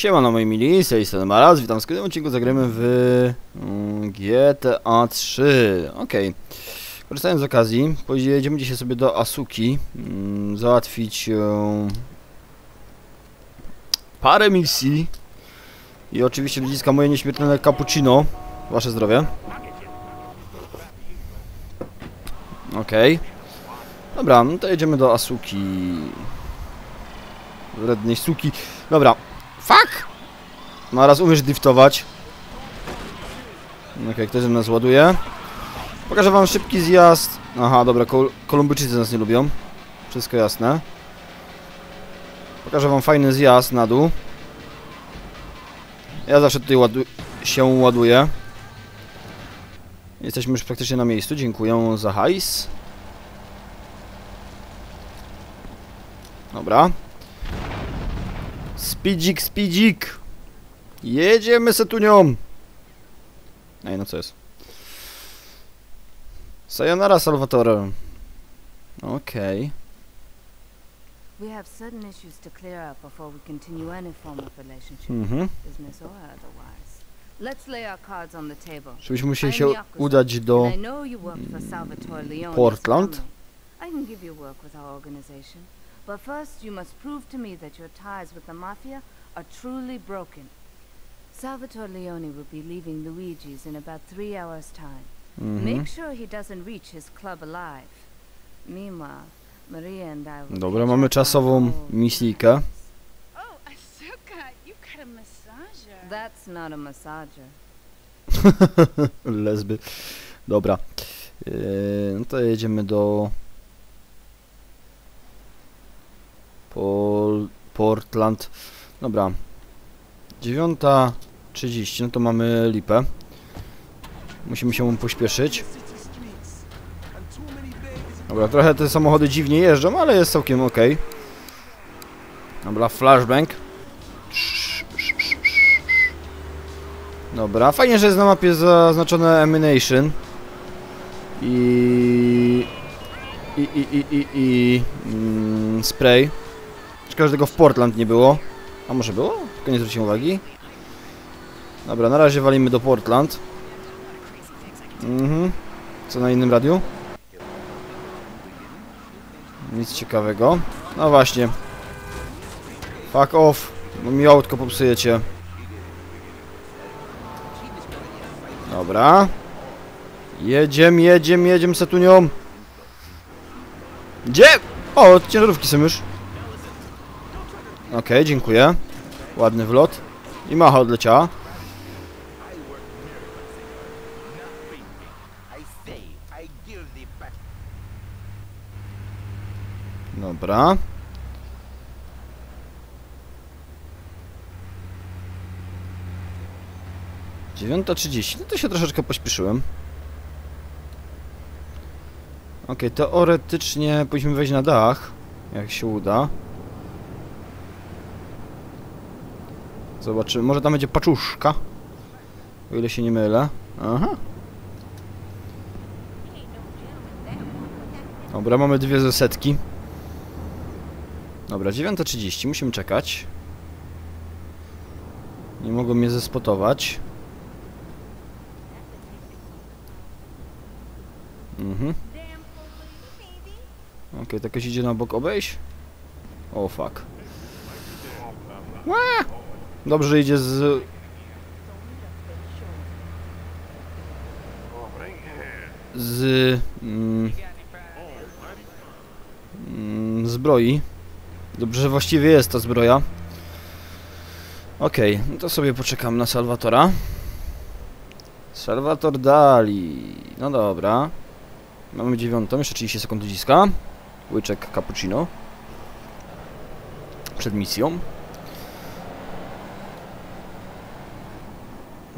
Siemano moi mili, z tej strony Maraz, witam w kolejnym odcinku, zagramy w mm, GTA 3 Okej, korzystając z okazji, pojedziemy dzisiaj sobie do Asuki mm, Załatwić e, parę misji I oczywiście ludziska moje nieśmiertelne cappuccino. Wasze zdrowie. Okej. Dobra, no to jedziemy do Asuki. Wrednej suki. Dobra, Fuck! No raz umiesz driftować. Okej, okay, ktoś ze nas ładuje. Pokażę wam szybki zjazd. Aha, dobra, Kol Kolumbijczycy nas nie lubią. Wszystko jasne. Pokażę wam fajny zjazd na dół. Ja zawsze tutaj ładu się ładuję. Jesteśmy już praktycznie na miejscu. Dziękuję za hajs. Dobra. Speedzik, speedzik! Jedziemy se tu nią! Ej, no co jest? Sayonara, Salvatore. Okej. Okay. We have certain issues to clear up before we continue any form of relationship, Mhm. business or otherwise. Let's lay our cards on the table. Żebyśmy musieli się udać do... Portland? family. I can give you work with our organization, but first you must prove to me that your ties with the mafia are truly broken. Salvatore Leone will be leaving Luigi's in about three hours' time. Mhm. Make sure he doesn't reach his club alive. Meanwhile, Maria and I will Dobra, catch mamy czasową all misijkę. Oh, Asuka, you've got a massager. That's not a massager. Lesby. Dobra. Yy, no to jedziemy do... Pol... Portland. Dobra. 9.30, no to mamy lipę. Musimy się pośpieszyć. Dobra, trochę te samochody dziwnie jeżdżą, ale jest całkiem ok. Dobra, flashbang. Dobra, fajnie, że jest na mapie zaznaczone Emanation. I... I, i, i, i, i mm, spray. Tego w Portland nie było. A może było? Tylko nie zwróciłem uwagi. Dobra, na razie walimy do Portland. Mhm. Co na innym radiu? Nic ciekawego. No właśnie. Fuck off. Bo mi autko popsujecie. Dobra. Jedziem, jedziem, jedziem setunią. Gdzie? O, ciężarówki są już. Okej, dziękuję. Ładny wlot. I macha odleciała. Dobra. Dziewiąta trzydzieści. No to się troszeczkę pośpieszyłem. Okej, teoretycznie powinniśmy wejść na dach. Jak się uda. Zobaczymy. Może tam będzie paczuszka. O ile się nie mylę. Aha. Dobra, mamy dwie ze setki. Dobra, 9.30, musimy czekać. Nie mogą mnie zespotować. Mhm. Okej, okay, to idzie na bok obejść? O, oh, fuck. Dobrze, idzie z... Z... Mm, mm, zbroi. Dobrze, że właściwie jest ta zbroja. Okej, okay, no to sobie poczekam na Salwatora. Salwator Dali. No dobra. Mamy dziewiątą, jeszcze 30 sekund ludziska. Łyczek cappuccino. Przed misją.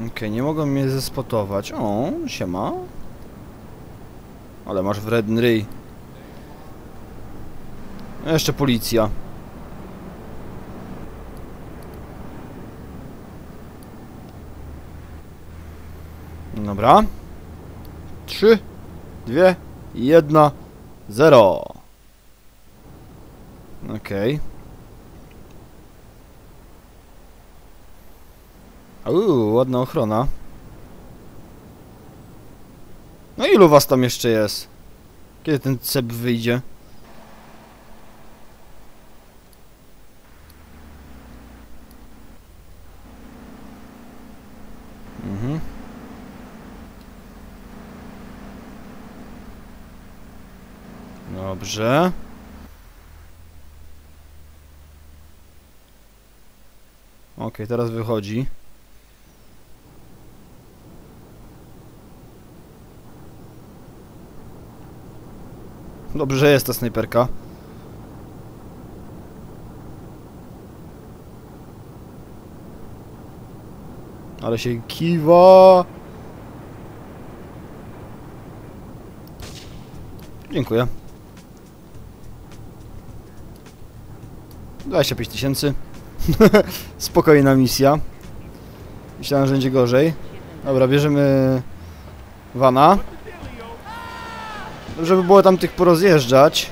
Okej, okay, nie mogą mnie zespotować. O, siema. Ale masz wredny ryj. Jeszcze policja. Dobra. Trzy, dwie, jedna, zero. Okej. Okay. Uuu, ładna ochrona. No ilu was tam jeszcze jest? Kiedy ten cep wyjdzie? Mhm. Dobrze. Okej, teraz wychodzi. Dobrze, że jest ta snajperka. Ale się kiwa. Dziękuję. 25 tysięcy. Spokojna misja. Myślałem, że będzie gorzej. Dobra, bierzemy Wana. Żeby było tam tych porozjeżdżać.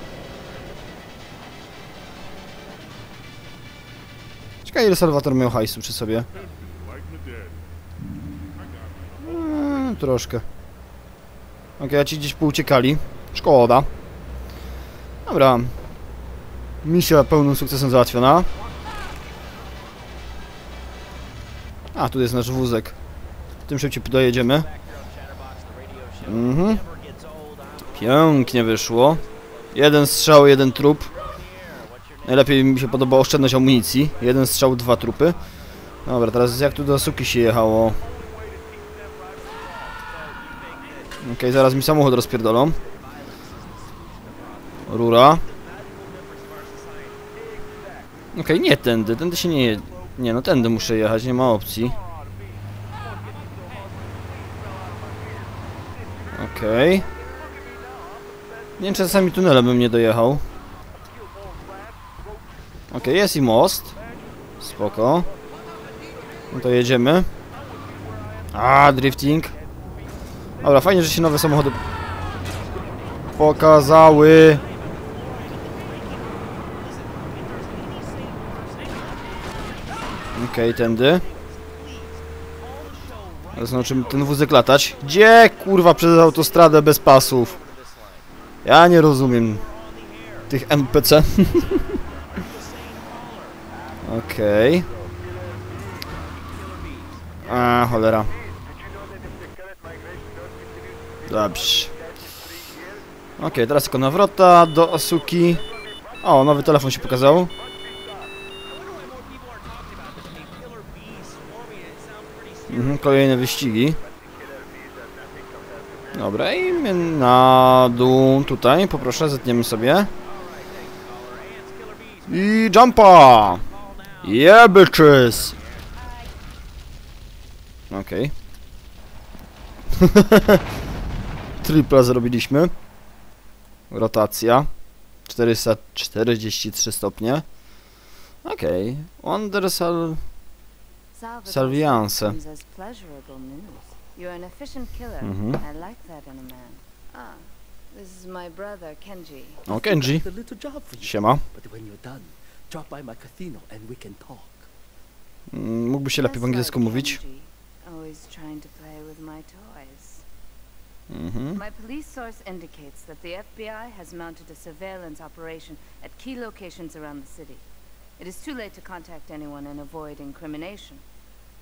Ciekawe ile Salwator miał hajsu przy sobie. Eee, troszkę. Okej, a ci gdzieś pouciekali. Szkoda. Dobra. Misja pełnym sukcesem załatwiona. A, tu jest nasz wózek. Tym szybciej dojedziemy. Mhm. Pięknie wyszło. Jeden strzał, jeden trup. Najlepiej mi się podoba oszczędność amunicji. Jeden strzał, dwa trupy. Dobra, teraz jak tu do Suki się jechało? Okej, zaraz mi samochód rozpierdolą. Rura. Okej, nie tędy, tędy się nie. Nie, no tędy muszę jechać, nie ma opcji. Okej. Nie wiem, czasami tunelem bym nie dojechał. Okej, jest i most. Spoko. No to jedziemy. A, drifting. Dobra, fajnie, że się nowe samochody pokazały. Okej, tędy. Teraz nauczymy ten wózek latać. Gdzie, kurwa, przez autostradę bez pasów? Ja nie rozumiem tych NPC. Okej. A, cholera. Dobrze. Okej, teraz tylko nawrota do Asuki. O, nowy telefon się pokazał. Mhm, kolejne wyścigi. Dobra, i na dół tutaj, poproszę, zetniemy sobie. I jumpa! Yeah, bitches! Okej. Tripla zrobiliśmy. Rotacja. 443 stopnie. Okej. Wondersal... Salviance. Comes as pleasurable news. You're an efficient killer. Mhm. I like that in a man. Ah, this is my brother, Kenji. O, Kenji. The little job for you. Siema. But when you're done, drop by my casino and we can talk. Mm, Mógłby się lepiej Yes, po angielsku mówić. Always trying to play with my toys. Mhm. My police source indicates that the FBI has mounted a surveillance operation at key locations around the city. It is too late to contact anyone and avoid incrimination.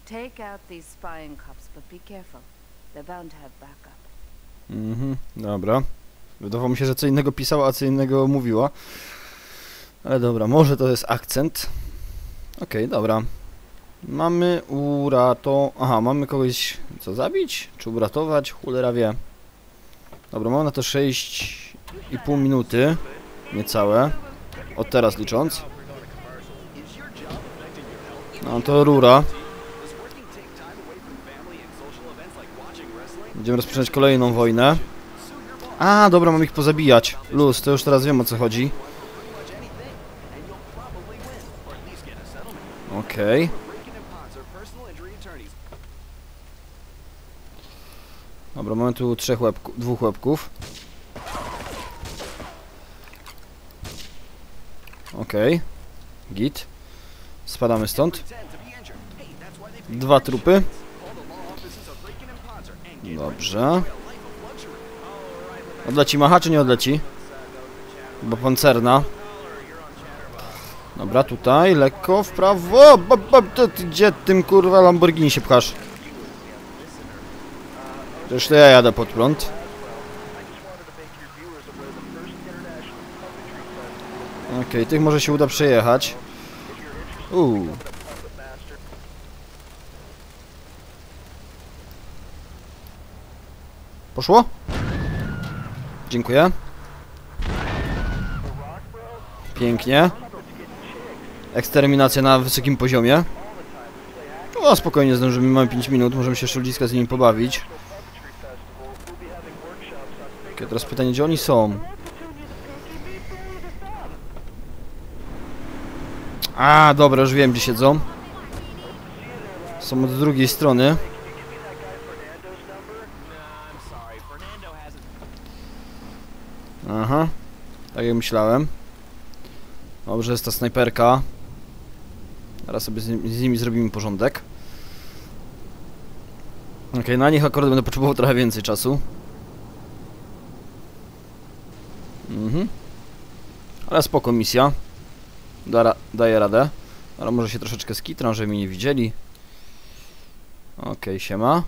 Take out these spying cops, but be careful. They're bound to have backup. Mhm, dobra. Wydawało mi się, że co innego pisała, a co innego mówiła. Ale dobra, może to jest akcent. Okej, dobra. Mamy urato... Aha, mamy kogoś co zabić? Czy uratować? Cholera wie. Dobra, mamy na to 6,5 minuty. Niecałe. Od teraz licząc. No to rura. Będziemy rozpoczynać kolejną wojnę. A, dobra, mam ich pozabijać. Luz, to już teraz wiem o co chodzi. Okej. Dobra, mamy tu trzech łebku, dwóch łebków. Okej. Git. Spadamy stąd. Dwa trupy. Dobrze. Odleci macha, czy nie odleci? Bo pancerna. Dobra, tutaj, lekko, w prawo. Bo, bo, to, ty, gdzie tym kurwa Lamborghini się pchasz? Zresztą ja jadę pod prąd. Okej, tych może się uda przejechać. Uuu. Poszło? Dziękuję. Pięknie. Eksterminacja na wysokim poziomie. O, spokojnie zdążymy, mamy 5 minut, możemy się ludziska z nimi pobawić. Okay, teraz pytanie, gdzie oni są? A, dobra, już wiem, gdzie siedzą. Są od drugiej strony. Aha, tak jak myślałem. Dobrze, jest ta snajperka. Teraz sobie z, z nimi zrobimy porządek. Okej, na nich akurat będę potrzebował trochę więcej czasu. Mhm. Ale spoko misja. Da, daje radę. Ale może się troszeczkę skitram, żeby mnie nie widzieli. Okej, siema.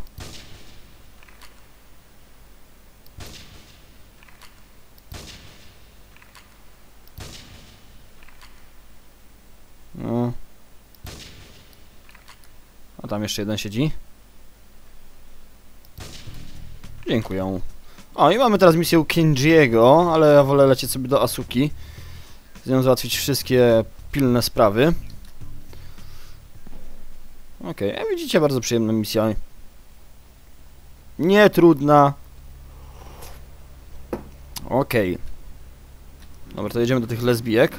No. A tam jeszcze jeden siedzi. Dziękuję. O, i mamy teraz misję Kenjiego, ale ja wolę lecieć sobie do Asuki. Z nią załatwić wszystkie pilne sprawy. Okej, a widzicie, bardzo przyjemna misja. Nie trudna. Okej. Dobra, to jedziemy do tych lesbijek.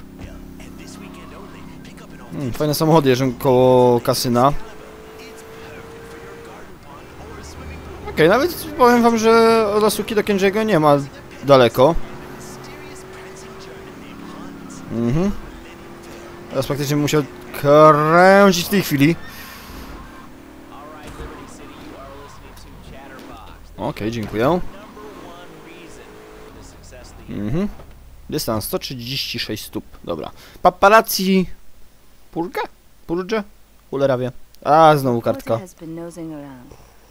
Hmm, fajne samochody jeżdżą koło kasyna. Okej, nawet powiem wam, że od do Kenjiego nie ma daleko. Mhm. Teraz praktycznie musiał kręcić w tej chwili. Okej, dziękuję. Mhm. Dystans 136 stóp. Dobra. Paparazzi. Purga? Purge? Ulerawie. A, znowu kartka.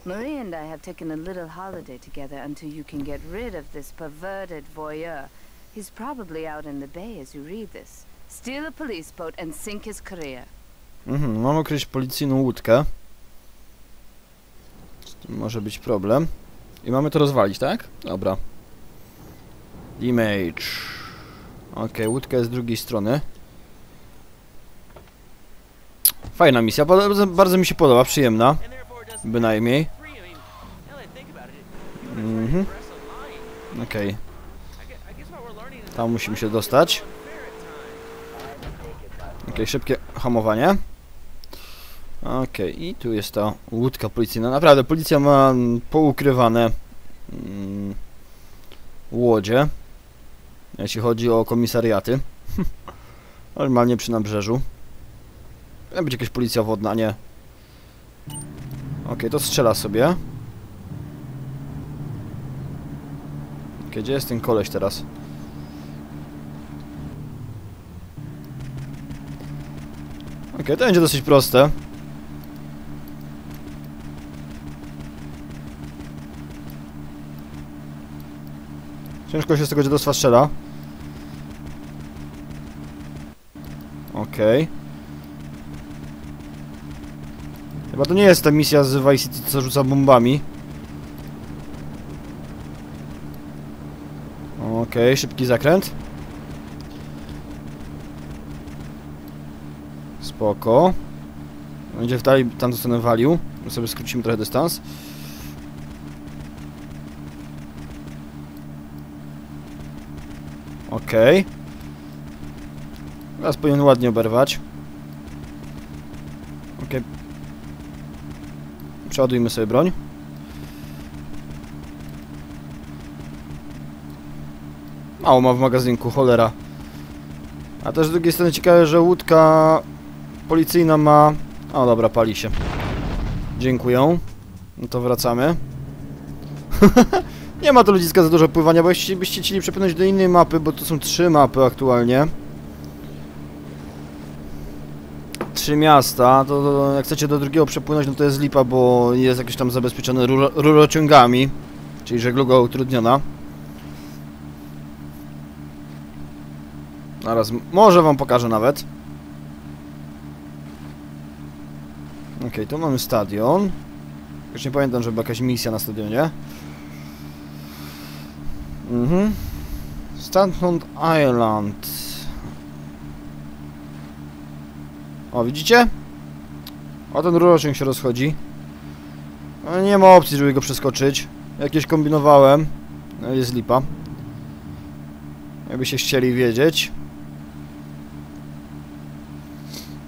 Marie and I have taken a little holiday together until you can get rid of this perverted voyeur. He's probably out in the bay as you read this. Steal a police boat and sink his career. Mhm, mam ukryć policyjną łódkę. Może być problem. I mamy to rozwalić, tak? Dobra. Image. Okej, łódka jest z drugiej strony. Fajna misja, bardzo, bardzo mi się podoba, przyjemna. Bynajmniej. Mhm. Okej. Tam musimy się dostać. Okej, szybkie hamowanie. Okej, i tu jest ta łódka policyjna. Naprawdę, policja ma poukrywane mm, łodzie, jeśli chodzi o komisariaty. Normalnie przy nabrzeżu. Powinna być jakaś policja wodna, nie? Okej, to strzela sobie. Okej, gdzie jest ten koleś teraz? Okej, to będzie dosyć proste. Ciężko się z tego dziadostwa strzela. Okej. Chyba to nie jest ta misja z Vice City, co rzuca bombami. Okej, szybki zakręt. Spoko. Będzie w dalej tam stronę walił. My sobie skrócimy trochę dystans. Okej. Teraz powinien ładnie oberwać. Przeładujmy sobie broń. Mało ma w magazynku, cholera. A też z drugiej strony ciekawe, że łódka policyjna ma... O dobra, pali się. Dziękuję. No to wracamy. Nie ma tu ludziska za dużo pływania, bo jeśli byście chcieli przepłynąć do innej mapy, bo to są trzy mapy aktualnie. Trzy miasta, to, to jak chcecie do drugiego przepłynąć, no to jest lipa, bo jest jakieś tam zabezpieczone ruro, rurociągami, czyli żegluga utrudniona. Zaraz, może wam pokażę nawet. Okej, tu mamy stadion. Już nie pamiętam, żeby jakaś misja na stadionie. Mhm. Stanford Island. O, widzicie? O, ten rurociąg się rozchodzi. No, nie ma opcji, żeby go przeskoczyć. Jakieś kombinowałem. No, jest lipa. Jakbyście chcieli wiedzieć.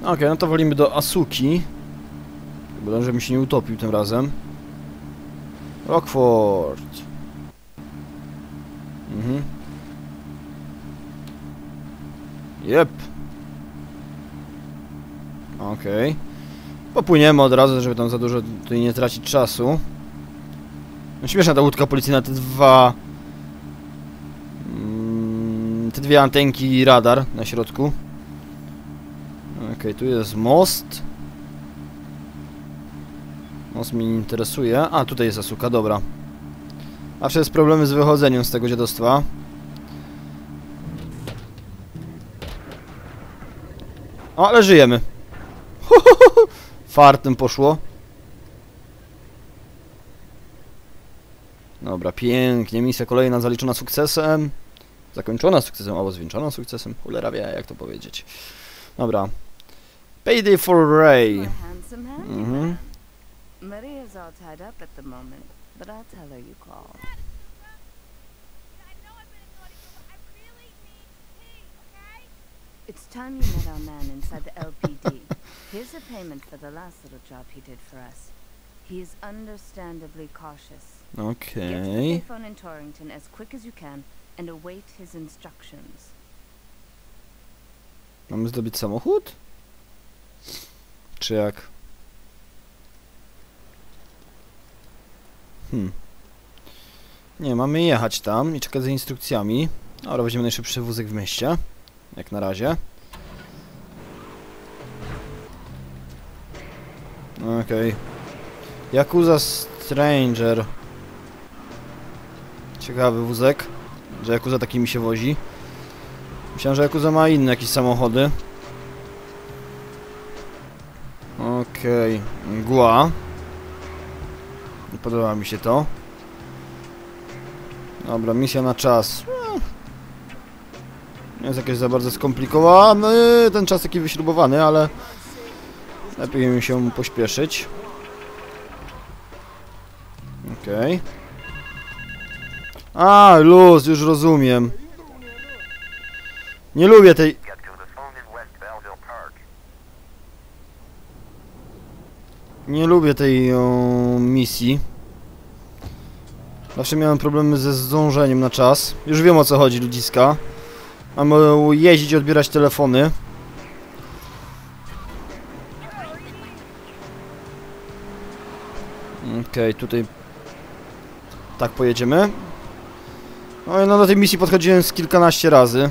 Okej, no to wolimy do Asuki. Chyba, żebym się nie utopił tym razem. Rockford. Mhm. Jep. Okej. Popłyniemy od razu, żeby tam za dużo tutaj nie tracić czasu. No śmieszna ta łódka policyjna, te dwa... Mm, te dwie antenki i radar na środku. Okej, tu jest most. Most mnie nie interesuje. A, tutaj jest Asuka, dobra. Zawsze jest problemy z wychodzeniem z tego dziadostwa. O, ale żyjemy. Fartem poszło. Dobra, pięknie. Misja kolejna zaliczona sukcesem. Zakończona sukcesem, albo zwieńczona sukcesem. Cholera wie, jak to powiedzieć. Dobra. Payday for Ray. Mhm. Maria's all tied up at the moment, but I'll tell her you called. It's time you met our man inside the LPD. Here's a payment for the last little job he did for us. He is understandably cautious. Get to the payphone in Torrington as quick as you can and await his instructions. Mamy zdobyć samochód? Czy jak? Hmm. Nie, mamy jechać tam i czekać za instrukcjami. Dobra, weźmiemy najszybszy wózek w mieście. Jak na razie. Okej. Yakuza Stranger. Ciekawy wózek, że Yakuza takimi się wozi. Myślałem, że Yakuza ma inne jakieś samochody. Okej, mgła. Nie podoba mi się to. Dobra, misja na czas. Nie jest jakieś za bardzo skomplikowane. Ten czas taki wyśrubowany, ale lepiej mi się pośpieszyć. Okej. A, luz, już rozumiem. Nie lubię tej... Nie lubię tej o, misji. Zawsze miałem problemy ze zdążeniem na czas. Już wiem o co chodzi, ludziska. Mamy jeździć, odbierać telefony. Okej, tutaj tak pojedziemy. No no do tej misji podchodziłem z kilkanaście razy.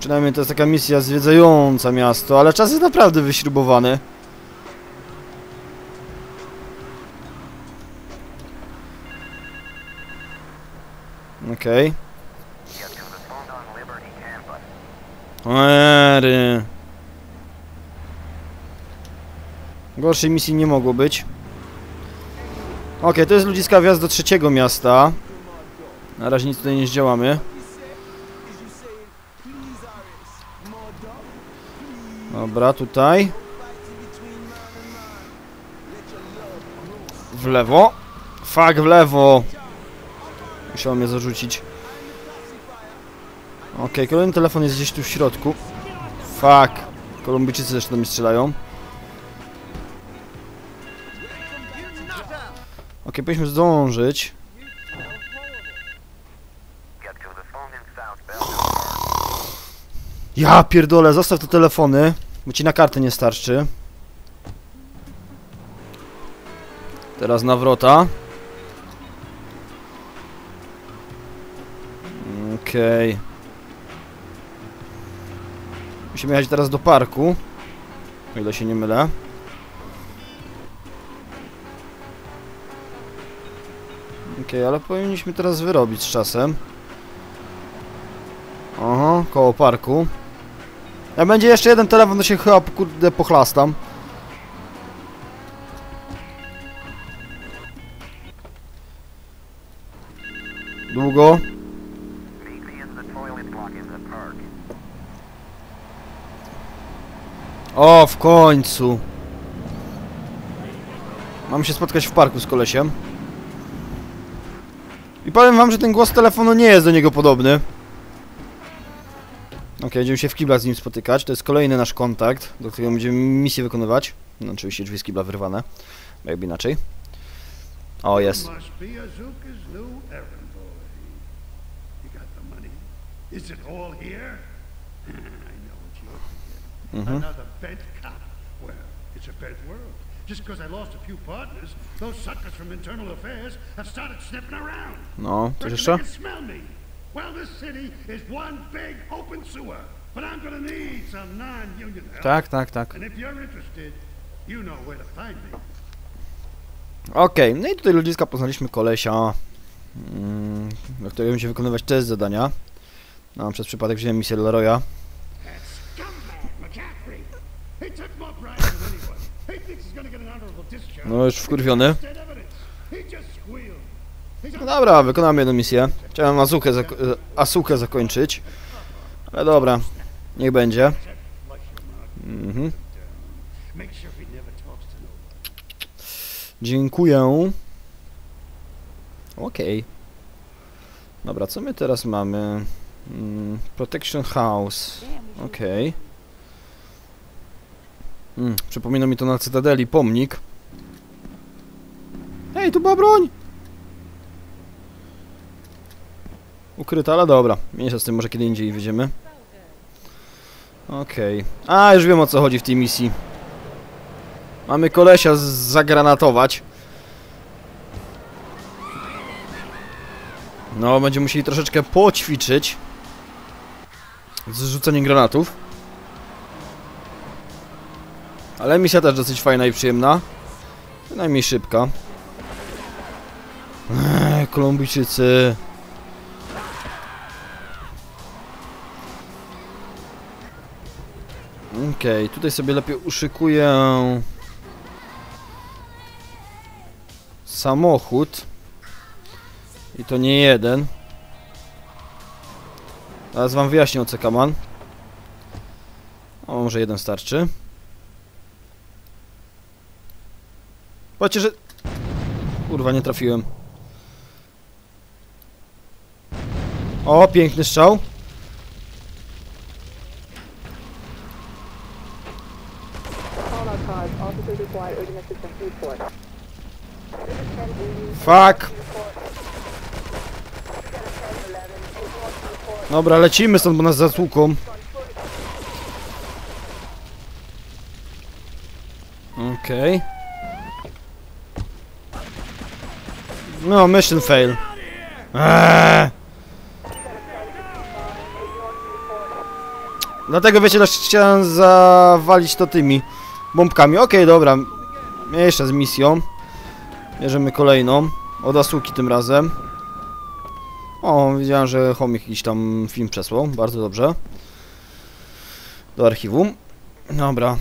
Przynajmniej to jest taka misja zwiedzająca miasto, ale czas jest naprawdę wyśrubowany. Okej. Get to the phone on Liberty campus. Ery. Gorszej misji nie mogło być. Okej, to jest ludziska wjazd do trzeciego miasta. Na razie nic tutaj nie zdziałamy. Dobra, tutaj. W lewo. Fuck, w lewo. Musiał mnie zarzucić. Okej, kolejny telefon jest gdzieś tu w środku. Fuck. Kolumbijczycy też do mnie strzelają. Okej, powinniśmy zdążyć. Ja pierdolę, zostaw te telefony, bo ci na kartę nie starczy. Teraz nawrota. Okej. Musimy jechać teraz do parku. O ile się nie mylę. Okej, ale powinniśmy teraz wyrobić z czasem. Aha, koło parku. Jak będzie jeszcze jeden telefon, to się chyba kurde pochlastam. Długo? Meet me in the toilet block in the park. O, w końcu. Mam się spotkać w parku z kolesiem. I powiem wam, że ten głos telefonu nie jest do niego podobny. Ok, będziemy się w kiblach z nim spotykać. To jest kolejny nasz kontakt, do którego będziemy misję wykonywać. No, oczywiście drzwi z kibla wyrwane. Jakby inaczej. O, jest. Is it all here? Mhm. Another bent cop. Well, it's a bent world. Just because I lost a few partners, those suckers from internal affairs have started sniffing around. No, coś jeszcze? they can smell me. Well, this city is one big open sewer, but I'm gonna need some non-union help. Tak, tak, tak. And if you're interested, you know where to find me. Okej, no i tutaj ludziska poznaliśmy kolesia, mm, do którego będziemy wykonywać test zadania. No, przez przypadek wziąłem misję Leroya. No już wkurwiony. No dobra, wykonamy jedną misję. Chciałem Asukę, zako e, Asukę zakończyć. Ale dobra, niech będzie. Mhm. Dziękuję. Okej. Dobra, co my teraz mamy? Mm, Protection House. Okej. Mm, przypomina mi to na Cytadeli pomnik. Ej, tu była broń! Ukryta, ale dobra. Mniejsza z tym, może kiedy indziej wyjdziemy. Okej. A, już wiem o co chodzi w tej misji. Mamy kolesia zagranatować. No, będziemy musieli troszeczkę poćwiczyć. Z rzuceniem granatów. Ale misja też dosyć fajna i przyjemna. Przynajmniej szybka. Kolumbijczycy. Okej, tutaj sobie lepiej uszykuję samochód. I to nie jeden. Teraz wam wyjaśnię o co kaman. O, może jeden starczy. Patrzcie, że... Kurwa, nie trafiłem. O, piękny strzał. Fuck. Dobra, lecimy stąd, bo nas zatłuką. Okej. No, mission fail. Eee. Dlatego wiecie, też chciałem zawalić to tymi bombkami. Okej, dobra. Mniejsza z misją. Bierzemy kolejną. Od Asuki tym razem. O, widziałem, że chomik jakiś tam film przesłał. Bardzo dobrze. Do archiwum. Dobra.